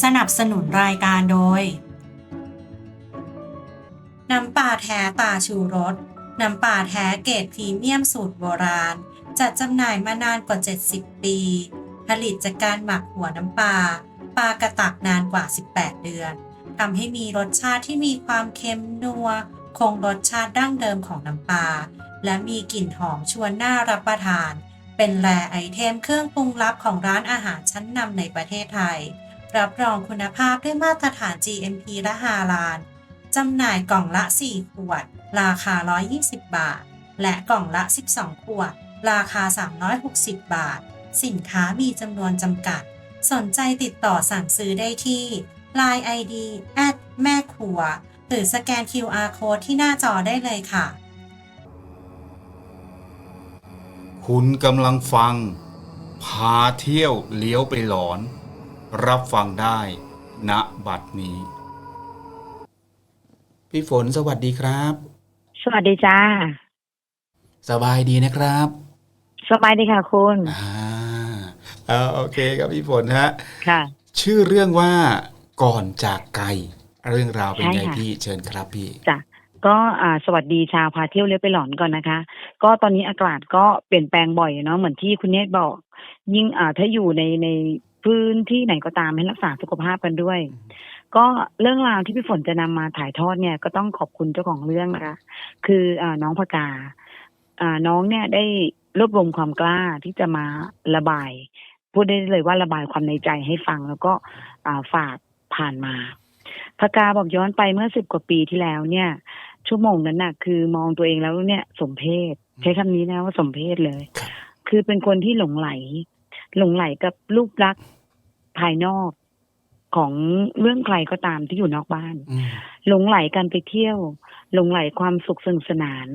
สนับสนุนรายการโดย น้ำปลาแท้ตาชูรส น้ำปลาแท้เกรดพรีเมียมสูตรโบราณ จัดจำหน่ายมานานกว่า 70 ปี ผลิตจากการหมักหัวน้ำปลาปลากระตักนานกว่า 18 เดือนทำให้มีรสชาติที่มีความเค็มนัว คงรสชาติดั้งเดิมของน้ำปลา และมีกลิ่นหอมชวนน่ารับประทาน เป็นแรไอเทมเครื่องปรุงลับของร้านอาหารชั้นนำในประเทศไทย รับรองคุณภาพด้วยมาตรฐาน GMP และฮาลาลจำหน่ายกล่องละ 4 ขวด ราคา 120 บาท และกล่องละ 12 ขวด ราคา 360 บาท สินค้ามีจำนวนจำกัด สนใจติดต่อสั่งซื้อได้ที่ Line ID แม่ครัว หรือสแกน QR Code ที่หน้าจอได้เลยค่ะ คุณกำลังฟัง พาเที่ยวเลี้ยวไปหลอน รับฟังได้ณบัดนี้ พี่ฝนสวัสดีครับ สวัสดีจ้า สบายดีนะครับ สบายดีค่ะคุณอ่าเอาโอเคครับพี่ฝนฮะ ค่ะ ชื่อเรื่องว่าก่อนจากไกล เรื่องราวเป็นไงใช่ค่ะ พี่เชิญครับพี่ จ้ะก็อ่าสวัสดีชาวพาเที่ยวเลี้ยวไปหลอนก่อนนะคะ ก็ตอนนี้อากาศก็เปลี่ยนแปลงบ่อยเนาะเหมือนที่คุณเนตรบอก ยิ่งอ่าถ้าอยู่ในใน พื้นที่ไหนก็ตามให้รักษาสุขภาพกันด้วย ก็เรื่องราวที่พี่ฝนจะนำมาถ่ายทอดเนี่ยก็ต้องขอบคุณเจ้าของเรื่องนะคะคืออ่าน้องพกาอ่าน้องเนี่ยได้รวบรวมความกล้าที่จะมาระบาย พูดได้เลยว่าระบายความในใจให้ฟังแล้วก็อ่าฝากผ่านมาพกาบอกย้อนไปเมื่อสิบกว่าปีที่แล้วเนี่ย ชั่วโมงนั้นน่ะ คือมองตัวเองแล้วเนี่ย สมเพศใช้คำนี้นะว่าสมเพศเลยครับคือเป็นคนที่หลงไหล หลงไหลกับรูปลักษณ์ภายนอกของเรื่องใครก็ตามที่อยู่นอกบ้านอืมหลงไหลกันไปเที่ยว หลงไหลความสุขสนุกสนาน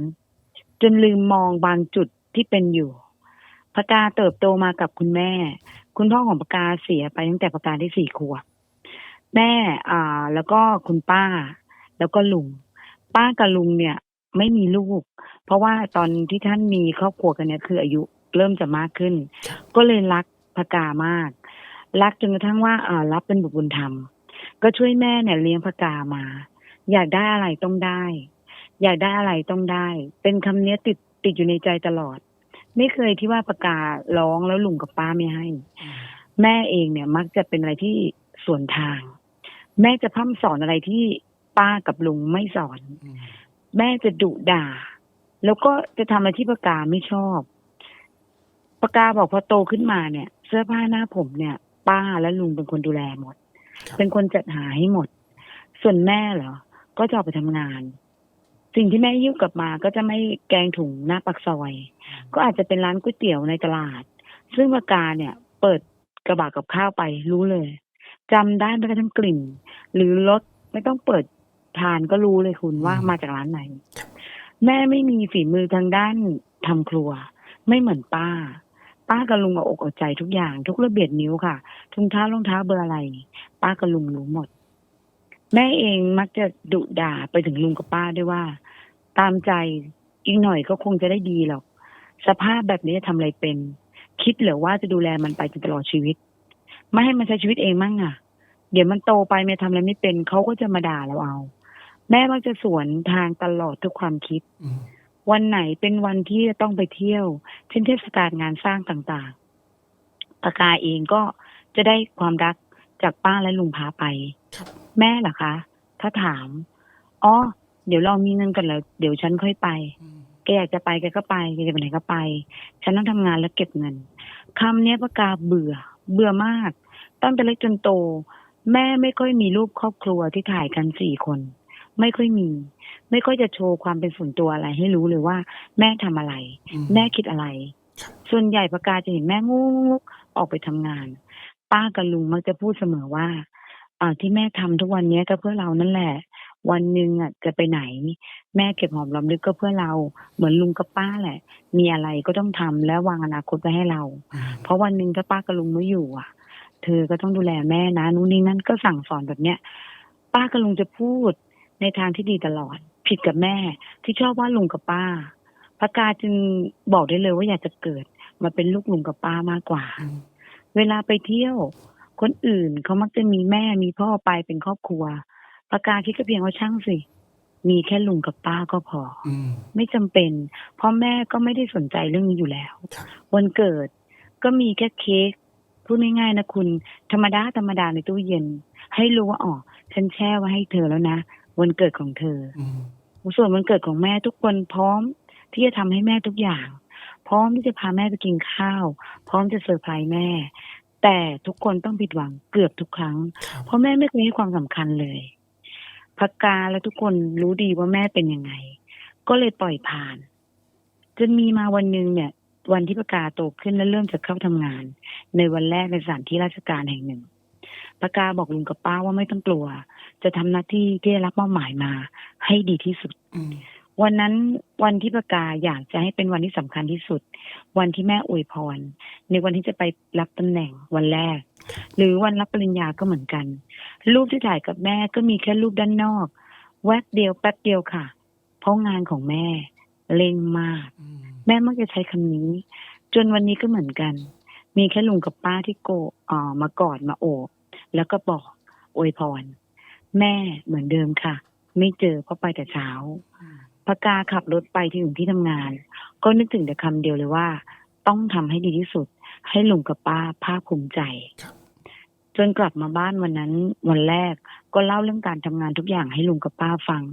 จนลืมมองบางจุดที่เป็นอยู่พกาเติบโตมากับคุณแม่ คุณพ่อของพกาเสียไปตั้งแต่พกาได้สี่ขวบแม่อ่า แล้วก็คุณป้า แล้วก็ลุง ป้ากับลุงเนี่ย ไม่มีลูก เพราะว่าตอนที่ท่านมีครอบครัวกันเนี่ยคืออายุเริ่มจะมากขึ้น ก็เลยรัก พกามาก รักจนกระทั่งว่าเอ่ารับเป็นบุตรบุญธรรม ก็ช่วยแม่เนี่ยเลี้ยงพกามา อยากได้อะไรต้องได้ อยากได้อะไรต้องได้ เป็นคำเนี้ยติดติดอยู่ในใจตลอด ไม่เคยที่ว่าประการ้องแล้วลุงกับป้าไม่ให้ แม่เองเนี่ยมักจะเป็นอะไรที่ส่วนทาง แม่จะพร่ำสอนอะไรที่ป้ากับลุงไม่สอน แม่จะดุด่า แล้วก็จะทำอะไรที่ปากกาไม่ชอบปากกาบอกพอโตขึ้นมาเนี่ย เสื้อผ้าหน้าผมเนี่ย ป้าและลุงเป็นคนดูแลหมดครับเป็นคนจัดหาให้หมด ส่วนแม่เหรอ ก็จะออกไปทำงาน สิ่งที่แม่ยิ้วกลับมาก็จะไม่แกงถุงหน้าปากซอย ก็อาจจะเป็นร้านก๋วยเตี๋ยวในตลาด ซึ่งปากกาเนี่ย เปิดกระบะกับข้าวไปรู้เลยจำได้แม้กระทั่งกลิ่น หรือรสไม่ต้องเปิดทานก็รู้เลยคุณว่าอืมมาจากร้านไหน แม่ไม่มีฝีมือทางด้านทำครัว ไม่เหมือนป้า ป้ากับลุงเอาอกเอาใจทุกอย่าง ทุกระเบียดนิ้วค่ะทุงเท้ารองเท้าเบอร์อะไร ป้ากับลุงรู้หมด แม่เองมักจะดุด่าไปถึงลุงกับป้าด้วยว่า ตามใจอีกหน่อยก็คงจะได้ดีหรอก สภาพแบบนี้จะทำอะไรเป็น คิดเหรือว่าจะดูแลมันไปจนตลอดชีวิต ไม่ให้มันใช้ชีวิตเองมั่งอะ เดี๋ยวมันโตไปเมันทำอะไรไม่เป็นเขาก็จะมาด่าเราเอา แม่มักจะสวนทางตลอดทุกความคิด อืม วันไหนเป็นวันที่จะต้องไปเที่ยว เช่นเทศกาลงานสร้างต่างๆปากาเองก็จะได้ความรักจากป้าและลุงพาไปครับแม่เหรอคะ ถ้าถามอ๋อเดี๋ยวเรามีเงินกันแล้ว เดี๋ยวฉันค่อยไปอืมแกอยากจะไปแกก็ไปแกจะไปไหนก็ไป ฉันต้องทำงานแล้วเก็บเงินคำเนี้ยประกาเบื่อ เบื่อมากตั้งแต่เล็กจนโต แม่ไม่ค่อยมีรูปครอบครัวที่ถ่ายกันสี่คน ไม่ค่อยมี ไม่ค่อยจะโชว์ความเป็นส่วนตัวอะไรให้รู้เลยว่า แม่ทำอะไรอืมแม่คิดอะไรครับส่วนใหญ่ประกาจะเห็นแม่งูออกไปทำงาน ป้ากับลุงมักจะพูดเสมอว่าอ่าที่แม่ทำทุกวันเนี้ยก็เพื่อเรานั่นแหละ วันหนึ่งอะจะไปไหน แม่เก็บหอมรอมริบก็เพื่อเรา เหมือนลุงกับป้าแหละ มีอะไรก็ต้องทำและวางอนาคตไว้ให้เราอืมเพราะวันหนึ่งถ้าป้ากับลุงไม่อยู่ อะ เธอก็ต้องดูแลแม่นะนู่นนี่นั่นก็สั่งสอนแบบเนี้ย ป้ากับลุงจะพูดในทางที่ดีตลอด ผิดกับแม่ที่ชอบว่าลุงกับป้าพระกาจึงบอกได้เลยว่าอยากจะเกิดมาเป็นลูกลุงกับป้ามากกว่าอืมเวลาไปเที่ยว คนอื่นเขามักจะมีแม่มีพ่อไปเป็นครอบครัวปากกาคิดก็เพียงว่าช่างสิ มีแค่ลุงกับป้าก็พออืมไม่จำเป็นเพราะแม่ก็ไม่ได้สนใจเรื่องนี้อยู่แล้วครับวันเกิดก็มีแค่เค้กพูดง่ายๆนะคุณ ธรรมดาธรรมดาในตู้เย็น ให้รู้ว่าอ๋อฉันแช่ไว้ให้เธอแล้วนะวันเกิดของเธออืม ส่วนวันเกิดของแม่ทุกคนพร้อมที่จะทำให้แม่ทุกอย่าง พร้อมที่จะพาแม่ไปกินข้าว พร้อมจะเซอร์ไพรส์แม่ แต่ทุกคนต้องผิดหวังเกือบทุกครั้ง เพราะแม่ไม่เคยให้ความสำคัญเลยพักกาและทุกคนรู้ดีว่าแม่เป็นยังไง ก็เลยปล่อยผ่าน จนมีมาวันหนึ่งเนี่ย วันที่ปากกาโตขึ้นและเริ่มจะเข้าทำงาน ในวันแรกในสถานที่ราชการแห่งหนึ่งปากกาบอกลุงกับป้าว่าไม่ต้องกลัว จะทำหน้าที่ที่ได้รับมอบหมายมาให้ดีที่สุดอืมวันนั้นวันที่ปากกาอยากจะให้เป็นวันที่สำคัญที่สุด วันที่แม่อวยพร ในวันที่จะไปรับตำแหน่งวันแรก หรือวันรับปริญญาก็เหมือนกัน รูปที่ถ่ายกับแม่ก็มีแค่รูปด้านนอก แวบเดียวแป๊บเดียวค่ะ เพราะงานของแม่เร่งมากอืมแม่มักจะใช้คำนี้ จนวันนี้ก็เหมือนกัน มีแค่ลุงกับป้าที่โกเอ่อมากอดมาโอบแล้วก็บอกอวยพร แม่เหมือนเดิมค่ะ ไม่เจอเพราะไปแต่เช้าอืมปากกาขับรถไปที่ถึงที่ทำงาน ก็นึกถึงแต่คำเดียวเลยว่า ต้องทำให้ดีที่สุด ให้ลุงกับป้าภาคภูมิใจครับจนกลับมาบ้านวันนั้น วันแรกก็เล่าเรื่องการทำงานทุกอย่างให้ลุงกับป้าฟัง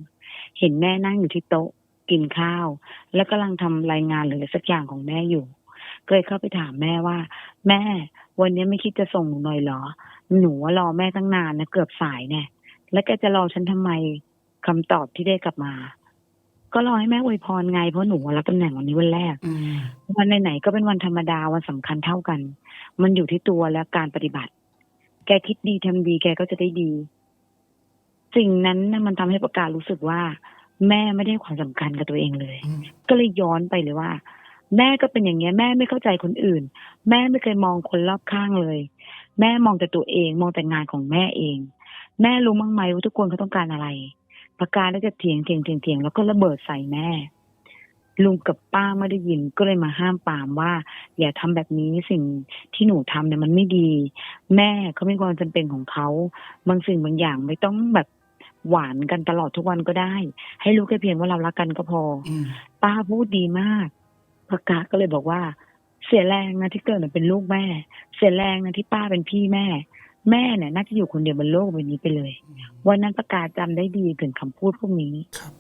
เห็นแม่นั่งอยู่ที่โต๊ะ กินข้าว แล้วกำลังทำรายงานหรืออะไรสักอย่างของแม่อยู่ก็เลยเข้าไปถามแม่ว่า แม่ วันนี้ไม่คิดจะส่งหนูหน่อยเหรอ หนูว่ารอแม่ตั้งนานนะเกือบสายแน่ แล้วแกจะรอฉันทำไมคำตอบที่ได้กลับมา ก็รอให้แม่อวยพรไงเพราะหนูรับตำแหน่งวันนี้วันแรกอืมวันไหนๆก็เป็นวันธรรมดาวันสำคัญเท่ากัน มันอยู่ที่ตัวและการปฏิบัติ แกคิดดีทำดีแกก็จะได้ดี สิ่งนั้นนะมันทำให้ประกาศรู้สึกว่า แม่ไม่ได้ให้ความสำคัญกับตัวเองเลยอืมก็เลยย้อนไปเลยว่า แม่ก็เป็นอย่างเงี้ย แม่ไม่เข้าใจคนอื่น แม่ไม่เคยมองคนรอบข้างเลย แม่มองแต่ตัวเอง มองแต่งานของแม่เอง แม่รู้มั้งไหมว่าทุกคนเขาต้องการอะไรประกาศแล้วจะเถียงเถียงเถียงเถียงแล้วก็ระเบิดใส่แม่ ลุงกับป้าไม่ได้ยินก็เลยมาห้ามปรามว่า อย่าทำแบบนี้สิ่งที่หนูทำเนี่ยมันไม่ดี แม่เขามีความจำเป็นของเขาบางสิ่งบางอย่างไม่ต้องแบบหวานกันตลอดทุกวันก็ได้ ให้รู้แค่เพียงว่าเรารักกันก็พออืมป้าพูดดีมากประกาศก็เลยบอกว่า เสียแรงนะที่เกิดมาเป็นลูกแม่ เสียแรงนะที่ป้าเป็นพี่แม่ แม่เนี่ยน่าจะอยู่คนเดียวบนโลกใบนี้ไปเลย วันนั้นประกาศจำได้ดีถึงคำพูดพวกนี้ครับ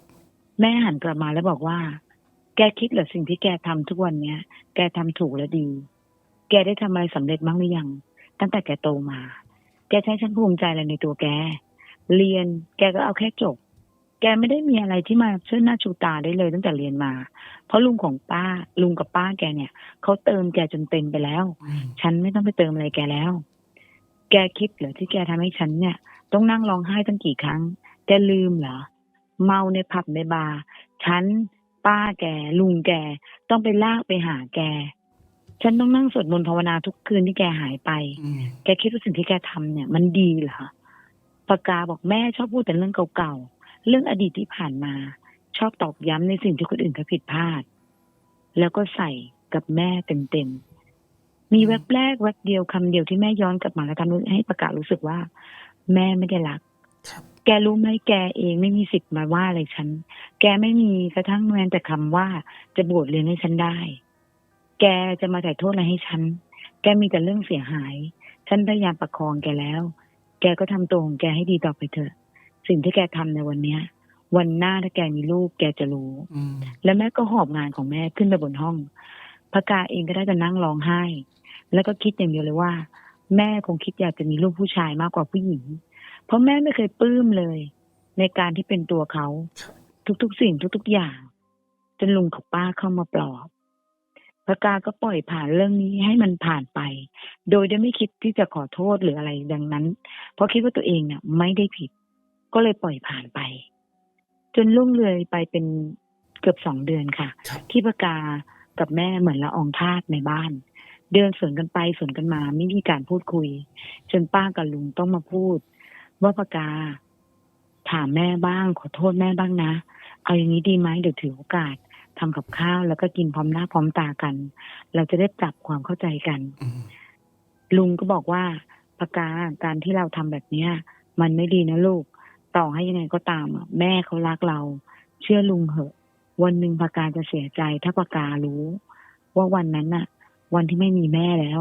แม่หันกลับมาแล้วบอกว่า แกคิดเหรอสิ่งที่แกทำทุกวันเนี้ย แกทำถูกและดี แกได้ทำอะไรสำเร็จบ้างหรือยัง ตั้งแต่แกโตมา แกใช้ฉันภูมิใจอะไรในตัวแก เรียนแกก็เอาแค่จบ แกไม่ได้มีอะไรที่มาเชื่อหน้าชูตาได้เลยตั้งแต่เรียนมา เพราะลุงของป้าลุงกับป้าแกเนี่ยเขาเติมแกจนเต็มไปแล้วอืมฉันไม่ต้องไปเติมอะไรแกแล้ว แกคิดเหรอที่แกทำให้ฉันเนี่ย ต้องนั่งร้องไห้ตั้งกี่ครั้ง แกลืมเหรอ เมาในผับในบาร์ฉันป้าแกลุงแกต้องไปลากไปหาแก ฉันต้องนั่งสวดมนต์ภาวนาทุกคืนที่แกหายไปอืมแกคิดว่าสิ่งที่แกทำเนี่ย มันดีเหรอปากกาบอกแม่ชอบพูดแต่เรื่องเก่าๆ เรื่องอดีตที่ผ่านมา ชอบตอกย้ำในสิ่งที่คนอื่นเขาผิดพลาด แล้วก็ใส่กับแม่เต็มๆ มีแวบแรกแวบเดียวคำเดียวที่แม่ย้อนกลับมาแล้วทำให้ประกาศรู้สึกว่า แม่ไม่ได้รักครับแกรู้ไหมแกเองไม่มีสิทธิ์มาว่าอะไรฉัน แกไม่มีกระทั่งแม้แต่คำว่าจะบวชเรียนให้ฉันได้ แกจะมาถ่ายโทษอะไรให้ฉัน แกมีแต่เรื่องเสียหาย ฉันพยายามประคองแกแล้ว แกก็ทำตัวของแกให้ดีต่อไปเถอะ สิ่งที่แกทำในวันเนี้ย วันหน้าถ้าแกมีลูกแกจะรู้อืมแล้วแม่ก็หอบงานของแม่ขึ้นไปบนห้องพกาเองก็ได้แต่นั่งร้องไห้ แล้วก็คิดอย่างเดียวเลยว่า แม่คงคิดอยากจะมีลูกผู้ชายมากกว่าผู้หญิง เพราะแม่ไม่เคยปลื้มเลย ในการที่เป็นตัวเขา ทุกๆสิ่งทุก ๆอย่างจนลุงกับป้าเข้ามาปลอบพกาก็ปล่อยผ่านเรื่องนี้ให้มันผ่านไป โดยได้ไม่คิดที่จะขอโทษหรืออะไรดังนั้น เพราะคิดว่าตัวเองเนี่ยไม่ได้ผิด ก็เลยปล่อยผ่านไป จนล่วงเลยไปเป็นเกือบสองเดือนค่ะครับที่ปากกากับแม่เหมือนละอองธาตุในบ้าน เดินสวนกันไปสวนกันมาไม่มีการพูดคุย จนป้ากับลุงต้องมาพูด ว่าปากกา ถามแม่บ้าง ขอโทษแม่บ้างนะ เอาอย่างนี้ดีไหมเดี๋ยวถือโอกาสทำกับข้าวแล้วก็กินพร้อมหน้าพร้อมตากัน เราจะได้ปรับความเข้าใจกันอืมลุงก็บอกว่าปปากกาการที่เราทำแบบเนี้ย มันไม่ดีนะลูก ต่อให้ยังไงก็ตามอะแม่เขารักเรา เชื่อลุงเหอะ วันหนึ่งปากกาจะเสียใจถ้าปากการู้ ว่าวันนั้นน่ะ วันที่ไม่มีแม่แล้ว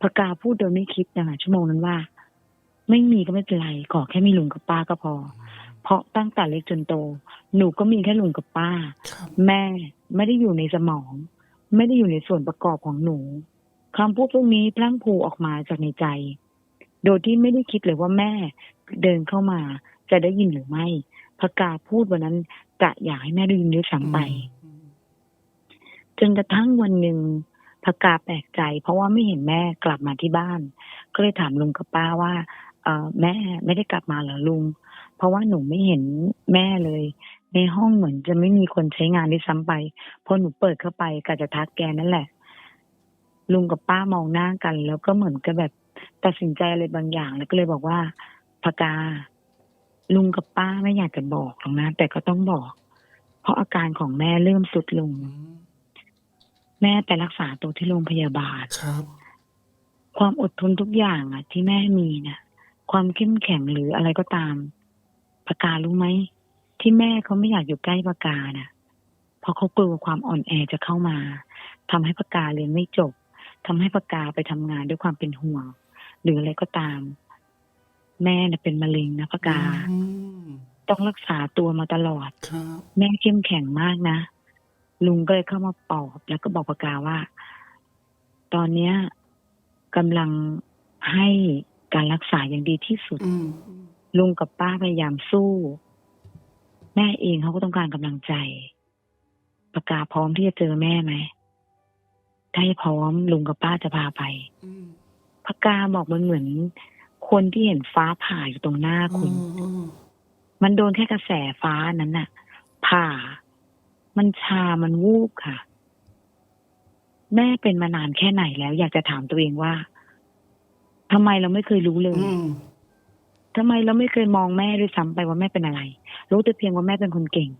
ปากกาพูดโดยไม่คิดนะคะชั่วโมงนั้นว่า ไม่มีก็ไม่เป็นไรขอแค่มีลุงกับป้าก็พอ เพราะตั้งแต่เล็กจนโต หนูก็มีแค่ลุงกับป้าครับแม่ไม่ได้อยู่ในสมอง ไม่ได้อยู่ในส่วนประกอบของหนูคำพูดพวกนี้พลั้งพรูออกมาจากในใจ โดยที่ไม่ได้คิดเลยว่าแม่เดินเข้ามาจะได้ยินหรือไม่พกาพูดวันนั้นกะอยากให้แม่ได้ยินด้วยซ้ำไปจนกระทั่งวันหนึ่ง พกาแปลกใจ เพราะว่าไม่เห็นแม่กลับมาที่บ้าน ก็เลยถามลุงกับป้าว่าเออแม่ไม่ได้กลับมาเหรอลุง เพราะว่าหนูไม่เห็นแม่เลย ในห้องเหมือนจะไม่มีคนใช้งานด้วยซ้ำไปพอหนูเปิดเข้าไปกะจะทักแกนั่นแหละ ลุงกับป้ามองหน้ากัน แล้วก็เหมือนกับแบบตัดสินใจอะไรบางอย่าง แล้วก็เลยบอกว่าพกา ลุงกับป้าไม่อยากจะบอกหรอกนะแต่ก็ต้องบอก เพราะอาการของแม่เริ่มสุดลง แม่ไปรักษาตัวที่โรงพยาบาลครับ ความอดทนทุกอย่างอะ ที่แม่มีนะความเข้มแข็งหรืออะไรก็ตามปากการู้ไหมที่แม่เขาไม่อยากอยู่ใกล้ปากกานะเพราะเขากลัวความอ่อนแอจะเข้ามาทำให้ปากกาเรียนไม่จบทำให้ปากกาไปทำงานด้วยความเป็นห่วง หรืออะไรก็ตาม แม่น่ะเป็นมะเร็งนะปากกาอืมต้องรักษาตัวมาตลอดครับแม่เข้มแข็งมากนะ ลุงก็เลยเข้ามาปลอบแล้วก็บอกปากกาว่า ตอนเนี้ยกำลังให้การรักษาอย่างดีที่สุดอืมลุงกับป้าพยายามสู้ แม่เองเขาก็ต้องการกำลังใจปากกาพร้อมที่จะเจอแม่ไหมถ้าพร้อมลุงกับป้าจะพาไปอืมปากกาบอกมันเหมือน คนที่เห็นฟ้าผ่าอยู่ตรงหน้าคุณอืมมันโดนแค่กระแสฟ้านั้นน่ะ ผ่า มันชา มันวูบค่ะ แม่เป็นมานานแค่ไหนแล้ว อยากจะถามตัวเองว่าทำไมเราไม่เคยรู้เลยอืมทำไมเราไม่เคยมองแม่ด้วยซ้ำไปว่าแม่เป็นอะไร รู้แต่เพียงว่าแม่เป็นคนเก่ง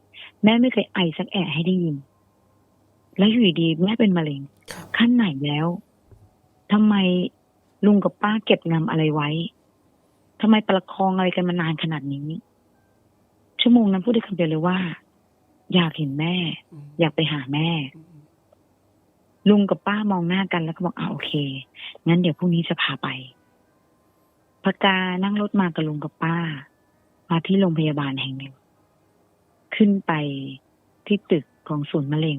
แม่ไม่เคยไอสักแอะให้ได้ยิน แล้วอยู่ดีๆแม่เป็นมะเร็งครับขั้นไหนแล้วทำไมลุงกับป้าเก็บงำอะไรไว้ทำไมประคองอะไรกันมานานขนาดนี้ ชั่วโมงนั้นพูดได้คำเดียวเลยว่า อยากเห็นแม่อืมอยากไปหาแม่อืมลุงกับป้ามองหน้ากันแล้วก็บอกอ่าโอเค งั้นเดี๋ยวพรุ่งนี้จะพาไปพกานั่งรถมากับลุงกับป้า มาที่โรงพยาบาลแห่งหนึ่ง ขึ้นไปที่ตึกของศูนย์มะเร็ง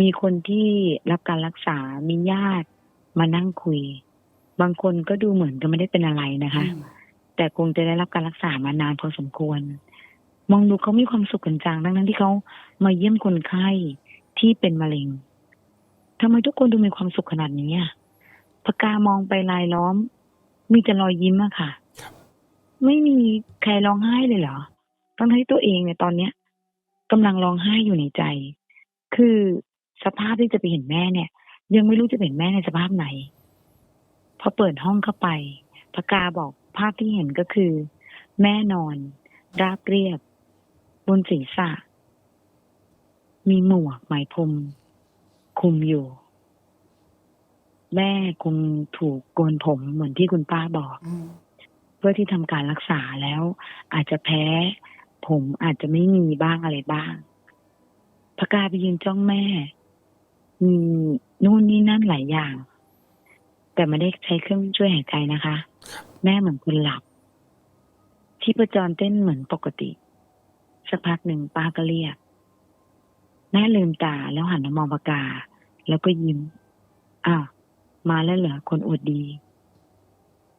มีคนที่รับการรักษา มีญาติมานั่งคุย บางคนก็ดูเหมือนจะไม่ได้เป็นอะไรนะคะ แต่คงจะได้รับการรักษามานานพอสมควร มองดูเขามีความสุขกันจังดังนั้นที่เขามาเยี่ยมคนไข้ที่เป็นมะเร็งทำไมทุกคนดูมีความสุขขนาดนี้อะปากกามองไปรายล้อม มีแต่รอยยิ้มอะค่ะ ไม่มีใครร้องไห้เลยเหรอทั้งที่ตัวเองเนี่ยตอนเนี้ยกำลังร้องไห้อยู่ในใจ คือสภาพที่จะไปเห็นแม่เนี่ย ยังไม่รู้จะเห็นแม่ในสภาพไหน พอเปิดห้องเข้าไปพกาบอกภาพที่เห็นก็คือ แม่นอน ราบเรียบ บนศีรษะ มีหมวกไหมพรมคลุมอยู่ แม่คงถูกโกนผมเหมือนที่คุณป้าบอกอืมเพื่อที่ทำการรักษาแล้ว อาจจะแพ้ ผมอาจจะไม่มีบ้างอะไรบ้างพกาไปยืนจ้องแม่ มีนู่นนี่นั่นหลายอย่าง แต่ไม่ได้ใช้เครื่องช่วยหายใจนะคะ แม่เหมือนคนหลับที่ประจรเต้นเหมือนปกติ สักพักหนึ่งป้าก็เรียกแม่ลืมตาแล้วหันมามองปากกา แล้วก็ยิ้มอ้าวมาแล้วเหรอคนอวดดี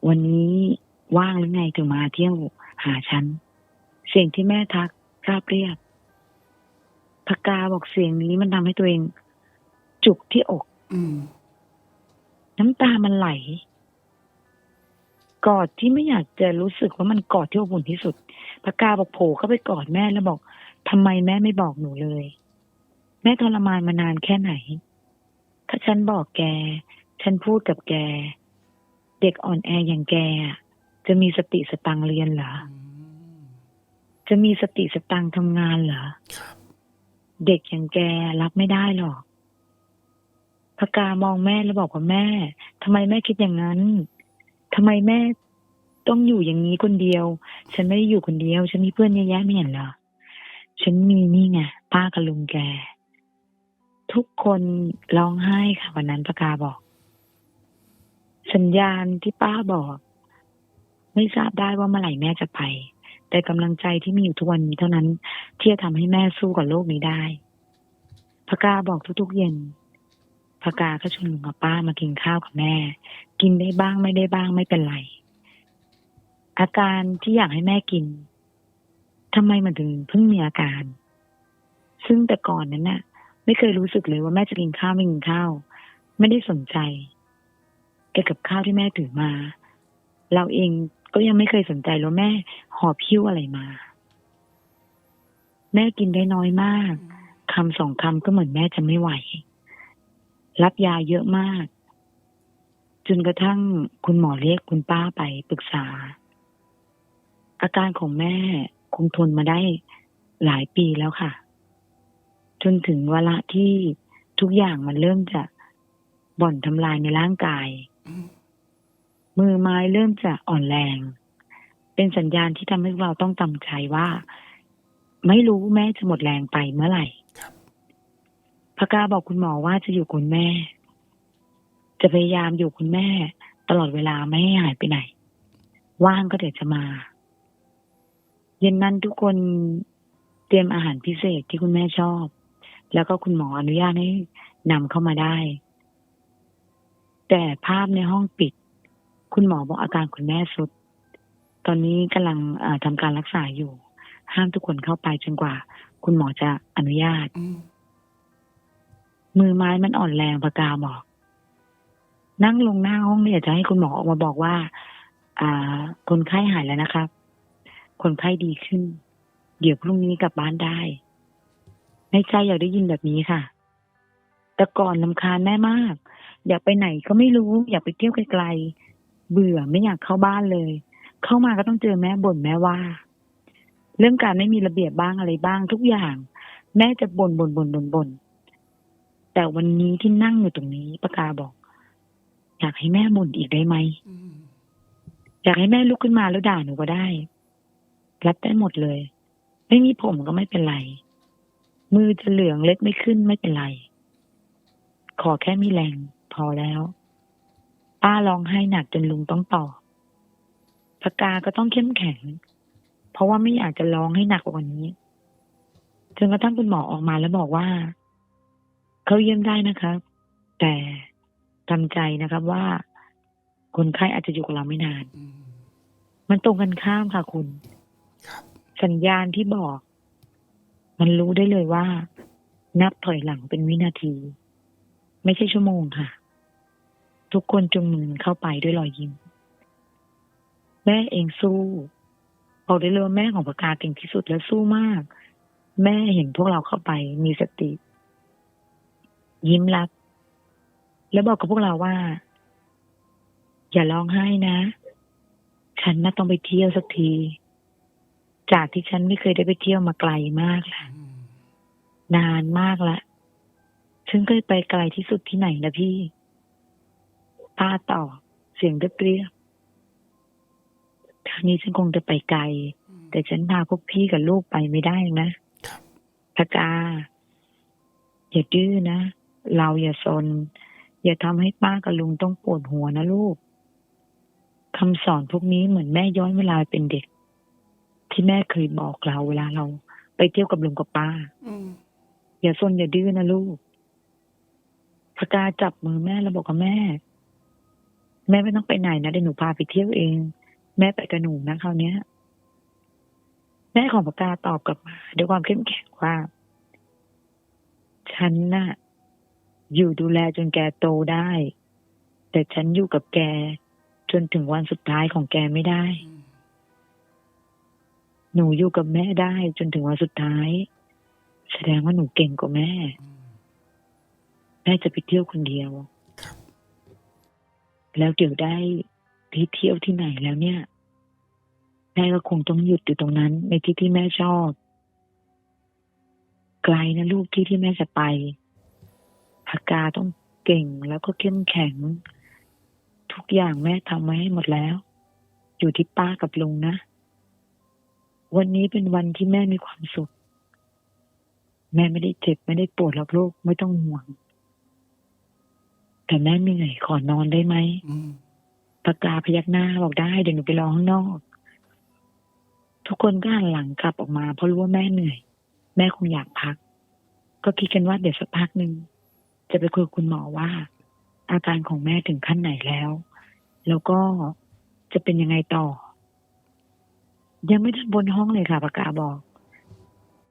วันนี้ว่างหรือไงถึงมาเที่ยวหาฉัน เสียงที่แม่ทักราบเรียบพกาบอกเสียงนี้มันทำให้ตัวเอง จุกที่อกอืมน้ำตามันไหล กอดที่ไม่อยากจะรู้สึกว่ามันกอดที่อบอุ่นที่สุดพกาบอกโผล่เข้าไปกอดแม่แล้วบอกทำไมแม่ไม่บอกหนูเลย แม่ทรมานมานานแค่ไหน ถ้าฉันบอกแก ฉันพูดกับแก เด็กอ่อนแออย่างแกอะจะมีสติสตังค์เรียนเหรออืมจะมีสติสตังค์ทำงานเหรอครับเด็กอย่างแกรับไม่ได้หรอกพกามองแม่แล้วบอกว่าแม่ทำไมแม่คิดอย่างนั้น ทำไมแม่ต้องอยู่อย่างนี้คนเดียว ฉันไม่ได้อยู่คนเดียว ฉันมีเพื่อนเยอะแยะไม่เห็นเหรอ ฉันมีนี่ไงป้ากับลุงแก ทุกคนร้องไห้ค่ะวันนั้นประกาบอก สัญญาณที่ป้าบอก ไม่ทราบได้ว่าเมื่อไหร่แม่จะไป แต่กำลังใจที่มีอยู่ทุกวันนี้เท่านั้น ที่จะทำให้แม่สู้กับโลกนี้ได้พกาบอกทุกๆเย็นพกาก็ชวนลุงกับป้ามากินข้าวกับแม่ กินได้บ้างไม่ได้บ้างไม่เป็นไร อาการที่อยากให้แม่กินทำไมมันถึงเพิ่งมีอาการ ซึ่งแต่ก่อนนั้นน่ะ ไม่เคยรู้สึกเลยว่าแม่จะกินข้าวไม่กินข้าว ไม่ได้สนใจเกี่ยวกับข้าวที่แม่ถือมา เราเองก็ยังไม่เคยสนใจแล้วาแม่หอบพิ้วอะไรมา แม่กินได้น้อยมากคำสองคำก็เหมือนแม่จะไม่ไหว รับยาเยอะมาก จนกระทั่งคุณหมอเรียกคุณป้าไปปรึกษา อาการของแม่คงทนมาได้หลายปีแล้วค่ะ จนถึงเวลาที่ทุกอย่างมันเริ่มจะบ่อนทำลายในร่างกาย มือไม้เริ่มจะอ่อนแรง เป็นสัญญาณที่ทำให้เราต้องตำใจว่า ไม่รู้แม่จะหมดแรงไปเมื่อไหร่ครับพกาบอกคุณหมอว่าจะอยู่คุณแม่ จะพยายามอยู่คุณแม่ ตลอดเวลาไม่ให้หายไปไหน ว่างก็เดี๋ยวจะมา เย็นนั้นทุกคนเตรียมอาหารพิเศษที่คุณแม่ชอบ แล้วก็คุณหมออนุญาตให้นำเข้ามาได้ แต่ภาพในห้องปิด คุณหมอบอกอาการคุณแม่สุด ตอนนี้กำลังเอ่อทำการรักษาอยู่ ห้ามทุกคนเข้าไปจนกว่า คุณหมอจะอนุญาตอืมมือไม้มันอ่อนแรงปากกาบอก นั่งลงหน้าห้องเนี่ยจะให้คุณหมอออกมาบอกว่า อ่า คนไข้หายแล้วนะครับ คนไข้ดีขึ้น เดี๋ยวพรุ่งนี้กลับบ้านได้ในใจอยากได้ยินแบบนี้ค่ะ แต่ก่อนลำคาญแม่มาก อยากไปไหนก็ไม่รู้ อยากไปเที่ยวไกลๆเบื่อไม่อยากเข้าบ้านเลย เข้ามาก็ต้องเจอแม่บ่นแม่ว่า เรื่องการไม่มีระเบียบบ้างอะไรบ้างทุกอย่าง แม่จะบ่นบ่นบ่นบ่นบ่นแต่วันนี้ที่นั่งอยู่ตรงนี้ปากาบอก อยากให้แม่บ่นอีกได้ไหมอืมอยากให้แม่ลุกขึ้นมาแล้วด่าหนูก็ได้ รับได้หมดเลย ไม่มีผมก็ไม่เป็นไร มือจะเหลืองเล็กไม่ขึ้นไม่เป็นไร ขอแค่มีแรงพอแล้ว ป้าร้องไห้หนักจนลุงต้องตอบพกาก็ต้องเข้มแข็ง เพราะว่าไม่อยากจะร้องให้หนักกว่านี้ จนกระทั่งคุณหมอออกมาแล้วบอกว่า เขาเยี่ยมได้นะครับ แต่ ทำใจนะครับว่าคนไข้อาจจะอยู่กับเราไม่นานอืมมันตรงกันข้ามค่ะคุณครับสัญญาณที่บอก มันรู้ได้เลยว่า นับถอยหลังเป็นวินาที ไม่ใช่ชั่วโมงค่ะ ทุกคนจุงมือเข้าไปด้วยรอยยิ้ม แม่เองสู้บอกได้เลยว่าแม่ของปากกาเก่งที่สุดและสู้มาก แม่เห็นพวกเราเข้าไปมีสติ ยิ้มรับ แล้วบอกกับพวกเราว่า อย่าร้องไห้นะ ฉันน่าต้องไปเที่ยวสักที จากที่ฉันไม่เคยได้ไปเที่ยวมาไกลมากแล้วอืมนานมากละฉันเคยไปไกลที่สุดที่ไหนนะพี่ป้าตอบเสียงเรียบๆครั้งนี้ฉันคงจะไปไกล แต่ฉันพาพวกพี่กับลูกไปไม่ได้นะครับพกาอย่าดื้อนะ เราอย่าซน อย่าทำให้ป้ากับลุงต้องปวดหัวนะลูกคำสอนพวกนี้เหมือนแม่ย้อนเวลาเป็นเด็ก ที่แม่เคยบอกเราเวลาเรา ไปเที่ยวกับลุงกับป้าอืมอย่าซนอย่าดื้อนะลูกพกาจับมือแม่แล้วบอกกับแม่ แม่ไม่ต้องไปไหนนะเดี๋ยวหนูพาไปเที่ยวเอง แม่ไปกับหนูนะคราวเนี้ยแม่ของพกาตอบกลับมาด้วยความเข้มแข็งว่า ฉันน่ะ อยู่ดูแลจนแกโตได้ แต่ฉันอยู่กับแก จนถึงวันสุดท้ายของแกไม่ได้อืมหนูอยู่กับแม่ได้จนถึงวันสุดท้าย แสดงว่าหนูเก่งกว่าแม่อืมแม่จะไปเที่ยวคนเดียวครับแล้วเดี๋ยวได้ที่เที่ยวที่ไหนแล้วเนี่ย แม่ก็คงต้องหยุดอยู่ตรงนั้น ในที่ที่แม่ชอบ ไกลนะลูกที่ที่แม่จะไป พากาต้องเก่งแล้วก็เข้มแข็งททุกอย่างแม่ทำไว้ให้หมดแล้ว อยู่ที่ป้ากับลุงนะ วันนี้เป็นวันที่แม่มีความสุข แม่ไม่ได้เจ็บไม่ได้ปวดหรอกลูกไม่ต้องห่วง แต่แม่เหนื่อยขอนอนได้ไหมอืมปากกาพยักหน้าบอกได้เดี๋ยวหนูไปรอข้างนอก ทุกคนก็หันหลังกลับออกมาเพราะรู้ว่าแม่เหนื่อย แม่คงอยากพัก ก็คิดกันว่าเดี๋ยวสักพักหนึ่ง จะไปคุยกับคุณหมอว่า อาการของแม่ถึงขั้นไหนแล้ว แล้วก็จะเป็นยังไงต่อ ยังไม่ทันบนห้องเลยค่ะปากกาบอก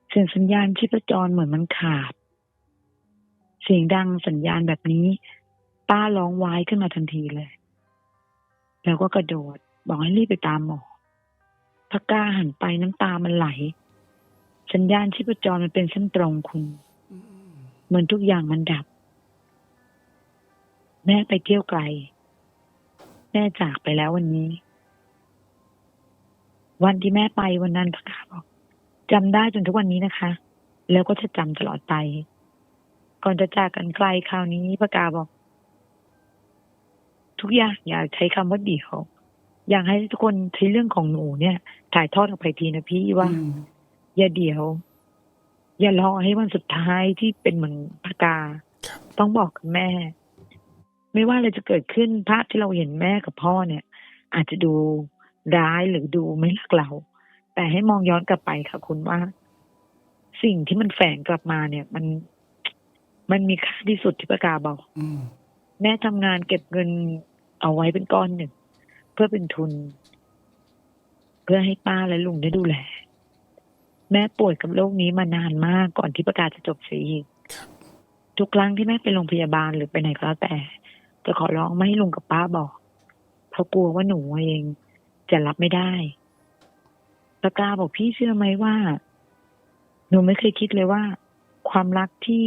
เสียงสัญญาณชีพจรเหมือนมันขาด เสียงดังสัญญาณแบบนี้ ป้าร้องว้ายขึ้นมาทันทีเลย แล้วก็กระโดด บอกให้รีบไปตามหมอพกาหันไปน้ำตามันไหล สัญญาณชีพจรมันเป็นเส้นตรงคุณ เหมือนทุกอย่างมันดับ แม่ไปเที่ยวไกล แม่จากไปแล้ววันนี้ วันที่แม่ไปวันนั้นพกาบอกจำได้จนทุกวันนี้นะคะ แล้วก็จะจำตลอดไป ก่อนจะจากกันไกลคราวนี้พกาบอก ทุกอย่างอย่าใช้คำว่าเดี่ยวอยากให้ทุกคนใช้เรื่องของหนูเนี่ย ถ่ายทอดออกไปทีนะพี่ว่าอืมอย่าเดี๋ยว อย่ารอให้วันสุดท้ายที่เป็นเหมือนพกาครับต้องบอกกับแม่ ไม่ว่าอะไรจะเกิดขึ้นภาพที่เราเห็นแม่กับพ่อเนี่ย อาจจะดูร้ายหรือดูไม่รักเรา แต่ให้มองย้อนกลับไปค่ะคุณว่า สิ่งที่มันแฝงกลับมาเนี่ย มันมันมีค่าที่สุดที่ปากาบอกอืมแม่ทำงานเก็บเงินเอาไว้เป็นก้อนหนึ่ง เพื่อเป็นทุน เพื่อให้ป้าและลุงได้ดูแล แม่ป่วยกับโรคนี้มานานมากก่อนที่ประกาศจะจบสีกทุกครั้งที่แม่ไปโรงพยาบาลหรือไปไหนก็แล้วแต่ จะขอร้องไม่ให้ลุงกับป้าบอก เพราะกลัวว่าหนูเองจะรับไม่ได้ประกาบอกพี่เชื่อไหมว่า หนูไม่เคยคิดเลยว่า ความรักที่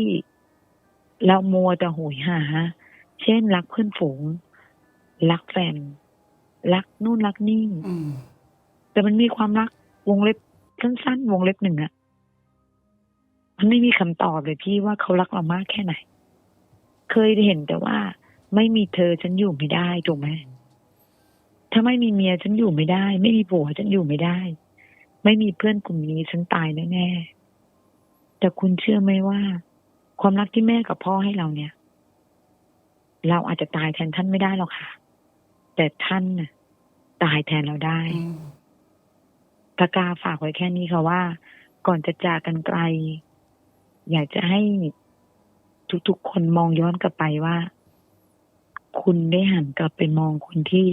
เรามัวแต่โหยหา เช่นรักเพื่อนฝูง รักแฟน รักนู่นรักนี่อืมแต่มันมีความรักวงเล็บสั้นๆวงเล็บหนึ่งอะมันไม่มีคำตอบเลยพี่ว่าเขารักเรามากแค่ไหน เคยเห็นแต่ว่า ไม่มีเธอฉันอยู่ไม่ได้ถูกไหมถ้าไม่มีเมียฉันอยู่ไม่ได้ ไม่มีผัวฉันอยู่ไม่ได้ ไม่มีเพื่อนกลุ่มนี้ฉันตายแน่ๆแต่คุณเชื่อไหมว่า ความรักที่แม่กับพ่อให้เราเนี่ย เราอาจจะตายแทนท่านไม่ได้หรอกค่ะ แต่ท่านน่ะ ตายแทนเราได้อืมปากกาฝากไว้แค่นี้ค่ะว่า ก่อนจะจากกันไกล อยากจะให้ทุกๆคนมองย้อนกลับไปว่า คุณได้หันกลับไปมองคนที่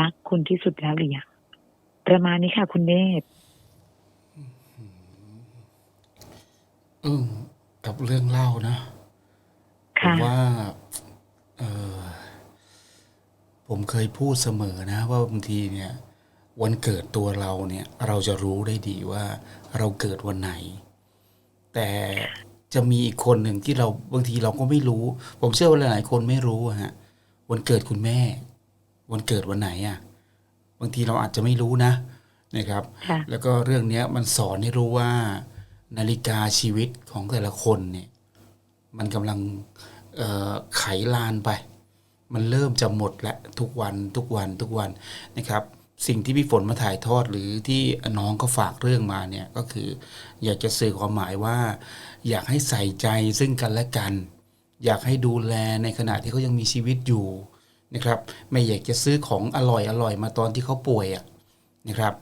รักคุณที่สุดแล้วหรือยังประมาณนี้ค่ะ คุณเนตอึ้งกับเรื่องเล่านะผมค่ะว่าเออผมเคยพูดเสมอนะ ว่าบางทีเนี่ย วันเกิดตัวเราเนี่ย เราจะรู้ได้ดีว่าเราเกิดวันไหน แต่จะมีอีกคนหนึ่งที่เราบางทีเราก็ไม่รู้ ผมเชื่อว่าหลายๆคนไม่รู้อะฮะ วันเกิดคุณแม่ วันเกิดวันไหนอะบางทีเราอาจจะไม่รู้นะนะครับค่ะแล้วก็เรื่องเนี้ยมันสอนให้รู้ว่า นาฬิกาชีวิตของแต่ละคนเนี่ย มันกำลังเอ่อไขลานไป มันเริ่มจะหมดและทุกวันทุกวันทุกวันนะครับ สิ่งที่พี่ฝนมาถ่ายทอดหรือที่น้องก็ฝากเรื่องมาเนี่ยก็คือ อยากจะสื่อความหมายว่า อยากให้ใส่ใจซึ่งกันและกัน อยากให้ดูแลในขณะที่เขายังมีชีวิตอยู่นะครับ ไม่อยากจะซื้อของอร่อยอร่อยมาตอนที่เขาป่วยอะนะครับ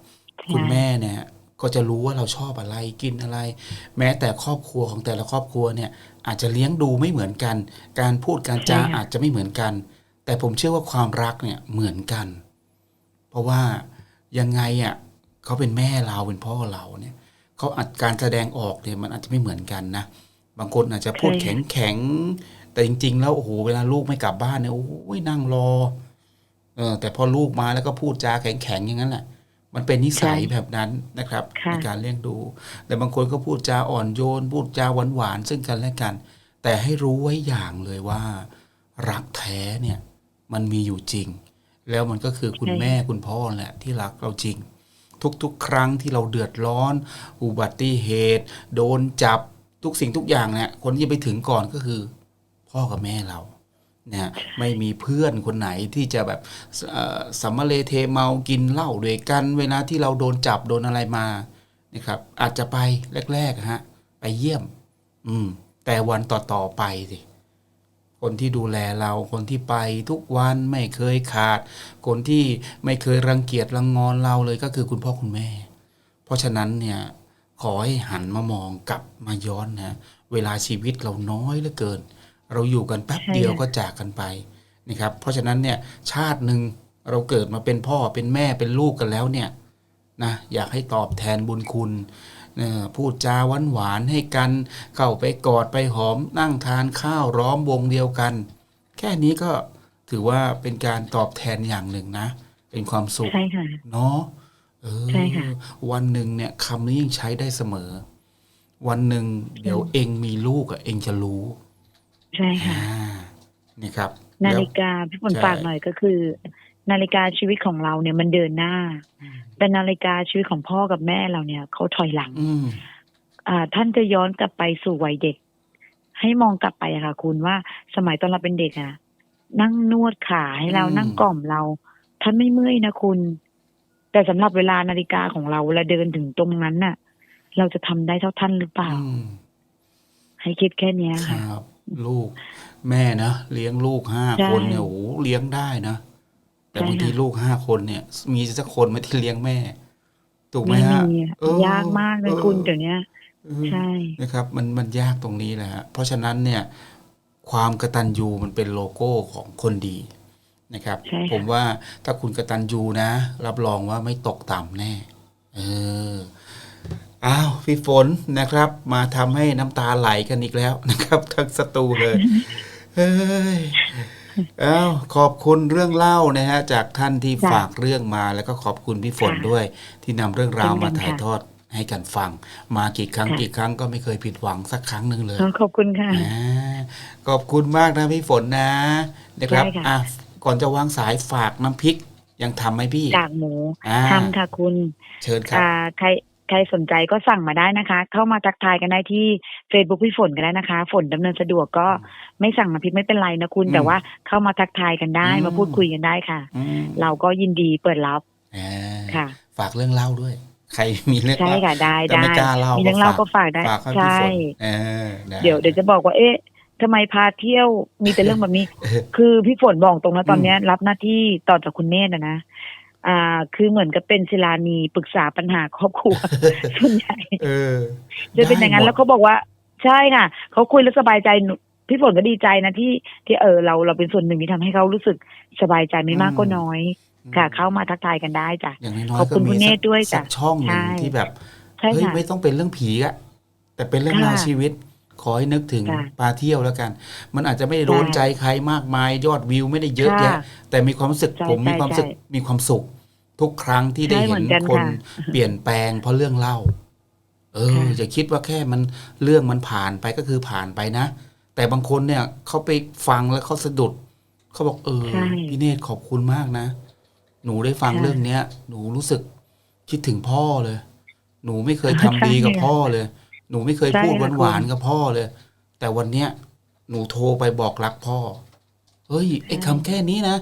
คุณแม่เนี่ยก็จะรู้ว่าเราชอบอะไรกินอะไร แม้แต่ครอบครัวของแต่ละครอบครัวเนี่ยอาจจะเลี้ยงดูไม่เหมือนกัน การพูดการจาใช่ค่ะอาจจะไม่เหมือนกัน แต่ผมเชื่อว่าความรักเนี่ยเหมือนกัน เพราะว่ายังไงอะเขาเป็นแม่เราเป็นพ่อเราเนี่ยเขาอาจการแสดงออกเนี่ยมันอาจจะไม่เหมือนกันนะ บางคนอาจจะพูดแข็งแข็งๆแต่จริง ๆ แล้วโอ้โหเวลาลูกไม่กลับบ้านเนี่ยโอ้ยนั่งรอ เออ แต่พอลูกมาแล้วก็พูดจาแข็งแข็งๆอย่างนั้นแหละมันเป็นนิสัยใช่แบบนั้นนะครับค่ะในการเลี้ยงดู แต่บางคนก็พูดจาอ่อนโยน พูดจาหวานหวานๆซึ่งกันและกัน แต่ให้รู้ไว้อย่างเลยว่า รักแท้เนี่ย มันมีอยู่จริง แล้วมันก็คือคุณแม่คุณพ่อแหละที่รักเราจริง ทุกๆ ครั้งที่เราเดือดร้อน อุบัติเหตุ โดนจับ ทุกสิ่งทุกอย่างเนี่ยคนที่จะไปถึงก่อนก็คือ พ่อกับแม่เราเนี่ยไม่มีเพื่อนคนไหนที่จะแบบเอ่อสัมมาเลเทเมากินเหล้าด้วยกัน เวลาที่เราโดนจับโดนอะไรมานะครับอาจจะไปแรกๆฮะไปเยี่ยม อืม แต่วันต่อๆไปสิคนที่ดูแลเราคนที่ไปทุกวันไม่เคยขาด คนที่ไม่เคยรังเกียจรังงอนเราเลยก็คือคุณพ่อคุณแม่ เพราะฉะนั้นเนี่ย ขอให้หันมามองกลับมาย้อนนะเวลาชีวิตเราน้อยเหลือเกิน เราอยู่กันแป๊บใช่เดียวค่ะก็จากกันไปนะครับ เพราะฉะนั้นเนี่ยชาติหนึ่งเราเกิดมาเป็นพ่อเป็นแม่เป็นลูกกันแล้วเนี่ยนะอยากให้ตอบแทนบุญคุณเอ่อพูดจาหวานหวานๆให้กัน เข้าไปกอดไปหอมนั่งทานข้าวร้อมวงเดียวกัน แค่นี้ก็ถือว่าเป็นการตอบแทนอย่างหนึ่งนะ เป็นความสุขใช่ค่ะเนาะเออ ใช่ค่ะ วันหนึ่งเนี่ยคำนี้ยิ่งใช้ได้เสมอ วันหนึ่งเดี๋ยวเองมีลูกอะเองจะรู้ ใช่ค่ะอ่านี่ครับ นาแล้วฬิกาพี่ฝนใช่ฝากหน่อยก็คือ นาฬิกาชีวิตของเราเนี่ยมันเดินหน้า แต่นาฬิกาชีวิตของพ่อกับแม่เราเนี่ยเขาถอยหลังอืมอ่า ท่านจะย้อนกลับไปสู่วัยเด็ก ให้มองกลับไปอะค่ะ คุณว่าสมัยตอนเราเป็นเด็กอะนั่งนวดขาให้เราอืมนั่งกล่อมเราท่านไม่เมื่อยนะคุณ แต่สำหรับเวลานาฬิกาของเราเวลาเดินถึงตรงนั้นน่ะ เราจะทำได้เท่าท่านหรือเปล่าอืมให้คิดแค่เนี้ยคค่ะรับ ลูก แม่นะเลี้ยงลูกห้าใช่คนเนี่ยโอ้โหเลี้ยงได้นะแต่ใช่บางทีค่ะลูกห้าคนเนี่ย มีสักคนไหม่ที่เลี้ยงแม่ ถูกไหมไม่ฮะมีเออยากมากเลยคุณเดี๋ยวเนี้ยเออใช่นะครับ มันมันยากตรงนี้แหละฮะเพราะฉะนั้นเนี่ย ความกตัญญูมันเป็นโลโก้ของคนดี นะครับใช่ค่ะผมว่าถ้าคุณกตัญญูนะ รับรองว่าไม่ตกต่ำแน่ เอออ้าวพี่ฝนนะครับ มาทำให้น้ำตาไหลกันอีกแล้วนะครับ ทั้งสตูเลยเฮ้ยอ้าวขอบคุณเรื่องเล่านะฮะ จากท่านที่จ้ะฝากเรื่องมาแล้วก็ขอบคุณพี่ฝนค่ะด้วย ที่นำเรื่องราวมาเช่นกันถ่ายค่ะทอดให้กันฟัง มากี่ครั้งค่ะกี่ครั้งก็ไม่เคยผิดหวังสักครั้งหนึ่งเลยขอบคุณค่ะอ่าขอบคุณมากนะพี่ฝนนะนะครับได้ค่ะอะ ก่อนจะวางสายฝากน้ำพริกยังทำไหมพี่กากหมูอ่าทำค่ะคุณเชิญครับ อ่าใครใครสนใจก็สั่งมาได้นะคะ เข้ามาทักทายกันได้ที่ Facebook พี่ฝนก็ได้นะคะ ฝนดำเนินสะดวกก็ไม่สั่งน้ำพริกไม่เป็นไรนะคุณ อืมแต่ว่าเข้ามาทักทายกันได้อืม มาพูดคุยกันได้ค่ะ อืมเราก็ยินดีเปิดรับอ่าค่ะ ฝากเรื่องเล่าด้วย ใครมีเรื่องใช่เล่า ค่ะได้แต่ได้ไม่กล้าเล่ามีเรื่องเล่าก็ฝากได้ ฝากให้พี่ใช่ ฝนเออไเดี๋ยวเดี๋ยวจะบอกว่าเอ๊ะ ทำไมพาเที่ยวมีแต่เรื่องแบบนี้เออคือพี่ฝนบอกตรงนะตอนเนี้ย รับหน้าที่ต่อจากคุณเนตรนะนะอ่า คือเหมือนกับเป็นศิลานีปรึกษาปัญหาครอบครัวส่วนใหญ่เออจะเป็นอย่างนั้นได้หมดแล้วเขาบอกว่า ใช่ค่ะเขาคุยแล้วสบายใจหนูพี่ฝนก็ดีใจนะที่ที่เออเราเราเป็นส่วนหนึ่งที่ทำให้เขารู้สึกสบายใจไม่มากก็น้อย ค่ะ เข้ามาทักทายกันได้จ้ะอย่างน้อยขอบๆก็คุณมีคุณเนสัตรด้วยสัจ้ะกช่องหนึ่งใช่ที่แบบใช่เฮ้ยค่ะไม่ต้องเป็นเรื่องผีอะแต่เป็นเรื่องราวค่ะชีวิต ขอให้นึกถึงค่ะปลาเที่ยวแล้วกัน มันอาจจะไม่ได้โดนค่ะใจใครมากมายยอดวิวไม่ได้เยอะแยะค่ะแต่มีความรู้สึกใช่ผมมีใช่ความรู้สึกใช่มีความสุข ทุกครั้งที่ได้ใช่เห็เหมืนอนกันคนค่ะเปลี่ยนแปลงเพราะเรื่องเล่า เออค่ะอย่าคิดว่าแค่มันเรื่องมันผ่านไปก็คือผ่านไปนะ แต่บางคนเนี่ยเขาไปฟังแล้วเขาสะดุดเขาบอกเออใช่พี่เนตรขอบคุณมากนะ หนูได้ฟังค่ะเรื่องเนี้ย หนูรู้สึกคิดถึงพ่อเลย หนูไม่เคยทำดีกับใช่พ่อเลย หนูไม่เคยใช่พูดค่ะหวานคุณๆกับพ่อเลย แต่วันเนี้ยหนูโทรไปบอกรักพ่อเฮ้ยไอ้คำแค่นี้นะ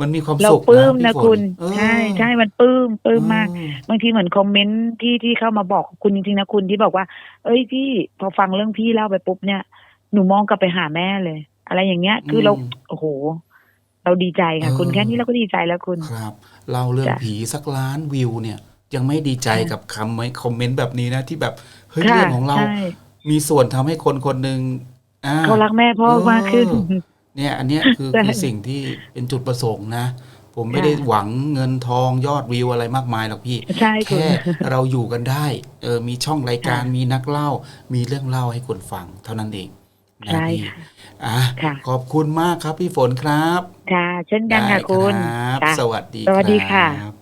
มันมีความเราสุขปลื้มนะพี่ฝคุณเออใช่ใช่มันปลื้มปลื้มมากเออบางทีเหมือนคอมเมนต์ที่ที่เข้ามาบอกคุณจริงๆนะคุณที่บอกว่า เอ้ยพี่พอฟังเรื่องพี่เล่าไปปุ๊บเนี่ย หนูมองกลับไปหาแม่เลย อะไรอย่างเงี้ย คือเราอืมโอ้โห เราดีใจค่ะเออคุณแค่นี้เราก็ดีใจแล้วคุณครับเล่าเรื่องจ้ะผีสักล้านวิวเนี่ย ยังไม่ดีใจค่ะกับคำไหมคอมเมนต์แบบนี้นะ ที่แบบเฮ้ยค่ะเรื่องของเราใช่มีส่วนทำให้คนคนหนึ่งอ่าเขารักแม่พ่อเออมากขึ้น เนี่ย อันเนี้ยคือใช่คือสิ่งที่เป็นจุดประสงค์นะผมไม่ค่ะได้หวังเงินทองยอดวิวอะไรมากมายหรอกพี่ใช่คุณแค่เราอยู่กันได้ เออมีช่องรายการค่ะมีนักเล่า มีเรื่องเล่าให้คนฟังเท่านั้นเองนะใช่พี่ค่ะอะค่ะขอบคุณมากครับพี่ฝนครับ ค่ะ เช่นกันค่ะได้คุณรับค่ะสวัสดีสวัสดีค่ะรับ